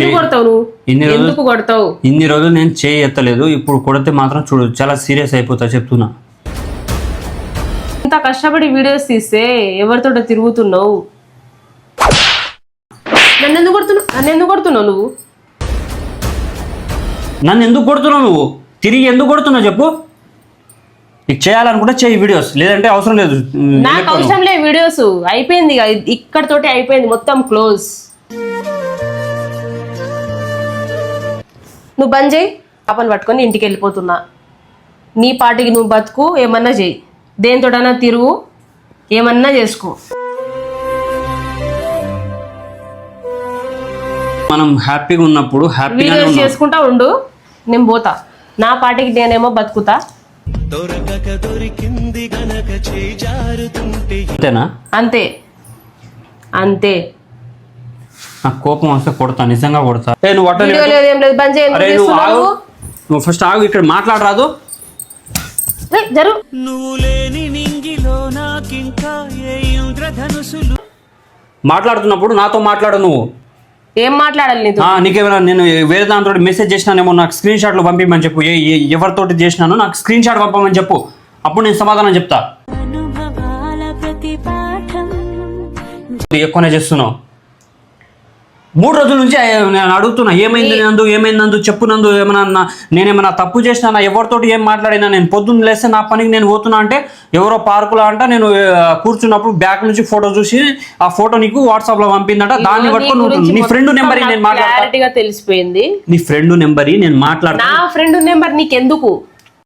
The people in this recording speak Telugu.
ఎందుకు కొడతావు నువ్వు? ఇన్ని రోజులు ఎందుకు కొడతావు? ఇన్ని రోజులు నేను చేయి ఎత్తలేదు. ఇప్పుడు కొడితే మాత్రం చూడు చాలా సీరియస్ అయిపోతా చెప్తున్నా. ఇంత కష్టపడి వీడియోస్ తీస్తే ఎవరితో తిరుగుతున్నావు? నన్ను ఎందుకు కొడుతున్నావు నన్ను ఎందుకు కొడుతున్నావు నువ్వు? నన్ను ఎందుకు కొడుతున్నావు నువ్వు? తిరిగి ఎందుకు కొడుతున్నావు చెప్పు. నీకు చేయాలనుకుంటే చేయి వీడియోస్. లేదంటే అవసరం లేదు. నాకు అవసరం లేదు వీడియోస్. అయిపోయింది ఇక. ఇక్కడతోటి అయిపోయింది మొత్తం క్లోజ్. నువ్వు బంద్ చేయి పాపను పట్టుకొని ఇంటికి వెళ్ళిపోతున్నా. నీ పాటికి నువ్వు బతుకు ఏమన్నా చేయి. దేనితోటన్నా తిరుగు ఏమన్నా చేసుకో. మనం హ్యాపీగా ఉన్నప్పుడు హ్యాపీగా వీడియోస్ చేసుకుంటా ఉండు నేను పోతా. నా పాటికి నేనేమో బతుకుతా. దొరకక దొరికింది గనక చేజారుతుంటే అంతేనా? అంతే. అంతే. నాకు కోపం వస్తే కొడతా నిజంగా కొడతా. ఏ నువ్వు అట్ట వీడియో లేదు ఏం లేదు బంద్ చేయి అరే ఎందుకు నువ్వు ఆగు. చేస్తున్నావు? నువ్వు ఫస్ట్ ఆగు ఇక్కడ మాట్లాడరాదు. ఏయ్, జరు. నువ్వు లేని నింగిలో నాకింకా ఏ ఇంద్రధనుసులు. మాట్లాడుతున్నప్పుడు నాతో మాట్లాడు నువ్వు. ఏం మాట్లాడాలి నీతో? ఆ, నీకేమైనా నేను వేరే దాంతో మెసేజ్ చేసినానేమో నాకు స్క్రీన్ షాట్లు పంపించమని చెప్పు. ఏ ఏ- ఎవరితోటి చేసినానో నాకు స్క్రీన్ షాట్ పంపమని చెప్పు. అప్పుడు నేను సమాధానం చెప్తా. అనుభవాల ప్రతి పాఠం ఎక్కువనే చేస్తున్నావు. మూడు రోజుల నుంచి నేను అడుగుతున్నా ఏమైంది నందు ఏమైంది నందు చెప్పు నందు ఏమైనా నా- నేనేమైనా తప్పు చేసినా ఎవరితోటి ఏం మాట్లాడినా నేను పొద్దున్న లేస్తే నా పనికి నేను పోతున్నా అంటే ఎవరో పార్కులో అంట నేను కూర్చున్నప్పుడు బ్యాక్ నుంచి ఫోటో చూసి ఆ ఫోటో నీకు వాట్సాప్లో పంపిందట దాన్ని పట్టుకొని నీ ఫ్రెండ్ నెంబర్ నేను మాట్లాడతా. తెలిసిపోయింది. నీ ఫ్రెండ్ నెంబర్ నేను మాట్లాడతా. నా ఫ్రెండ్ నెంబర్ నీకెందుకు?